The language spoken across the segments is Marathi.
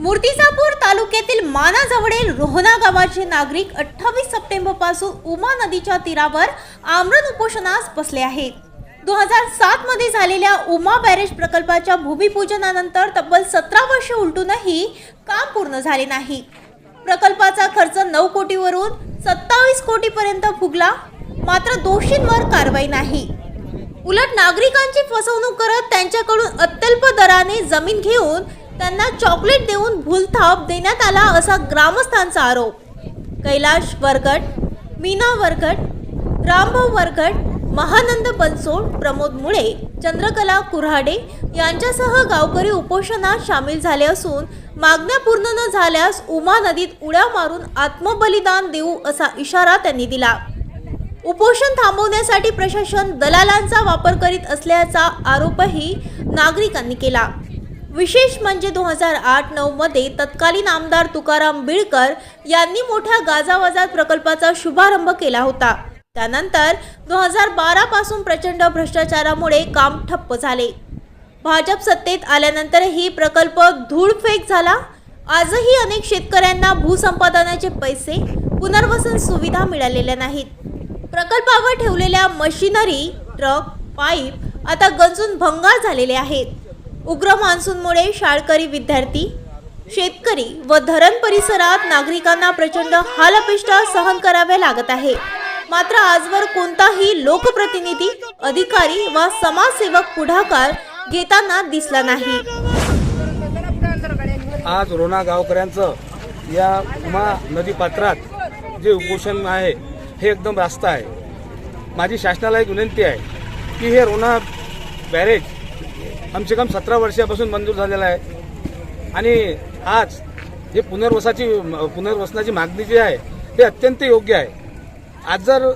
मूर्तिजापूर तालुक्यातील मानाजवळील रोहना गावाचे नागरिक अठ्ठावीस सप्टेंबरपासून उमा नदीच्या तीरावर आमरण उपोषणास बसले आहेत. दोन हजार सात मध्ये झालेल्या उमा बॅरेज प्रकल्पाच्या भूमिपूजनानंतर तब्बल सतरा वर्षे उलटूनही काम पूर्ण झाले नाही. प्रकल्पाचा खर्च नऊ कोटीवरून सत्तावीस कोटीपर्यंत फुगला मात्र दोषींवर कारवाई नाही. उलट नागरिकांची फसवणूक करत त्यांच्याकडून अत्यल्प दराने जमीन घेऊन त्यांना चॉकलेट देऊन भूलथाप देण्यात आला असा ग्रामस्थांचा आरोप. कैलाश वरगट मीना वरगट रामभाऊ वरगट महानंद बनसोड प्रमोद मुळे चंद्रकला कुऱ्हाडे यांच्यासह गावकरी उपोषणात सामील झाले असून मागण्या पूर्ण न झाल्यास उमा नदीत उड्या मारून आत्मबलिदान देऊ असा इशारा त्यांनी दिला. उपोषण थांबवण्यासाठी प्रशासन दलालांचा वापर करीत असल्याचा आरोपही नागरिकांनी केला. विशेष म्हणजे दोन हजार आठ नऊमध्ये तत्कालीन आमदार तुकाराम बिळकर यांनी मोठ्या गाजावाजात प्रकल्पाचा शुभारंभ केला होता. त्यानंतर दोन हजार बारा पासून प्रचंड भ्रष्टाचारामुळे काम ठप्प झाले. भाजप सत्तेत आल्यानंतरही प्रकल्प धूळफेक झाला. आजही अनेक शेतकऱ्यांना भूसंपादनाचे पैसे पुनर्वसन सुविधा मिळालेल्या नाहीत. प्रकल्पावर ठेवलेल्या मशिनरी ट्रक पाईप आता गंजून भंगार झालेले आहेत. उग्र मान्सूनमुळे शाळकरी विद्यार्थी शेतकरी व धरण परिसरात नागरिकांना प्रचंड हालअपेष्टा सहन कराव्या लागत आहे. मात्र आजवर कोणताही लोकप्रतिनिधी अधिकारी वा समाजसेवक पुढाकार घेताना दिसला नाही. आज रोणा गावकऱ्यांचं या उमा नदी पात्रात जे उपोषण आहे हे एकदम रास्त आहे. माझी शासनाला एक विनंती आहे की हे रोना बॅरेज कमसे कम सतरा वर्षापासून मंजूर झालेलं आहे. आणि आज हे पुनर्वसाची पुनर्वसनाची मागणी जी आहे ते अत्यंत योग्य आहे. आज जर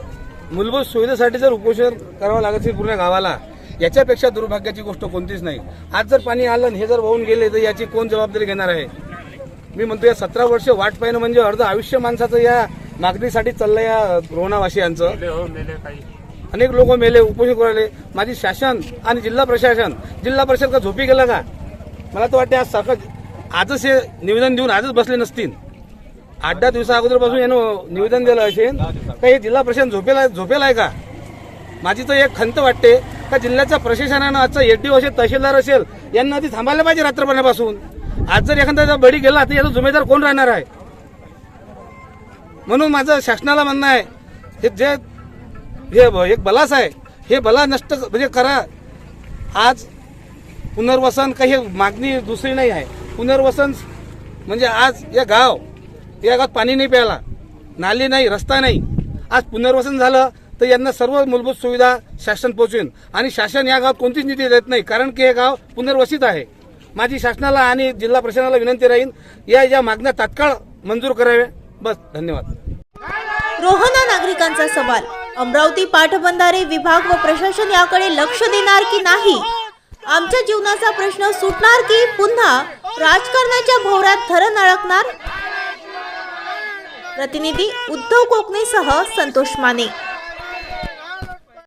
मूलभूत सुविधेसाठी जर उपोषण करावं लागत असेल पूर्ण गावाला याच्यापेक्षा दुर्भाग्याची गोष्ट कोणतीच नाही. आज जर पाणी आलं आणि हे जर वाहून गेले तर याची कोण जबाबदारी घेणार आहे? मी म्हणतो या सतरा वर्ष वाट पाहिणं म्हणजे अर्ध आयुष्य माणसाचं या मागणीसाठी चाललं या रोहनावासियांचं अनेक लोक मेले उपोषण करायले माझी शासन आणि जिल्हा प्रशासन जिल्हा परिषद का झोपी गेलं का? मला तर वाटते आज सरकार आजच हे निवेदन देऊन आजच बसले नसतील. आठ दहा दिवसा अगोदरपासून यानं निवेदन दिलं असेल. का हे जिल्हा प्रशासन झोपेला झोपेला आहे का? माझी तर एक खंत वाटते का जिल्ह्याच्या प्रशासनानं आजचा एसडीओ असेल तहसीलदार असेल यांना आधी थांबायला पाहिजे रात्रपणापासून आज जर एखादा बळी गेला तर याचा जुमेदार कोण राहणार आहे? म्हणून माझं शासनाला म्हणणं आहे हे जे हे एक बलास आहे. हे बला नष्ट म्हणजे करा. आज पुनर्वसन काही हे मागणी दुसरी नाही आहे. पुनर्वसन म्हणजे आज या गाव या गावात पाणी नाही प्यायला. नाली नाही रस्ता नाही. आज पुनर्वसन झालं तर यांना सर्व मूलभूत सुविधा शासन पोहोचवेन आणि शासन या गावात कोणतीच निधी देत नाही कारण की हे गाव पुनर्वसित आहे. माझी शासनाला आणि जिल्हा प्रशासनाला विनंती राहील या या मागण्या तात्काळ मंजूर कराव्या. बस धन्यवाद. रोहना नागरिकांचा सवाल. अमरावती पाठबंधारे विभाग व प्रशासन याकडे लक्ष देणार की नाही? आमच्या जीवनाचा प्रश्न सुटणार की पुन्हा राजकारणाच्या भोवऱ्यात धरण अडकणार? प्रतिनिधी उद्धव कोकणेसह संतोष माने.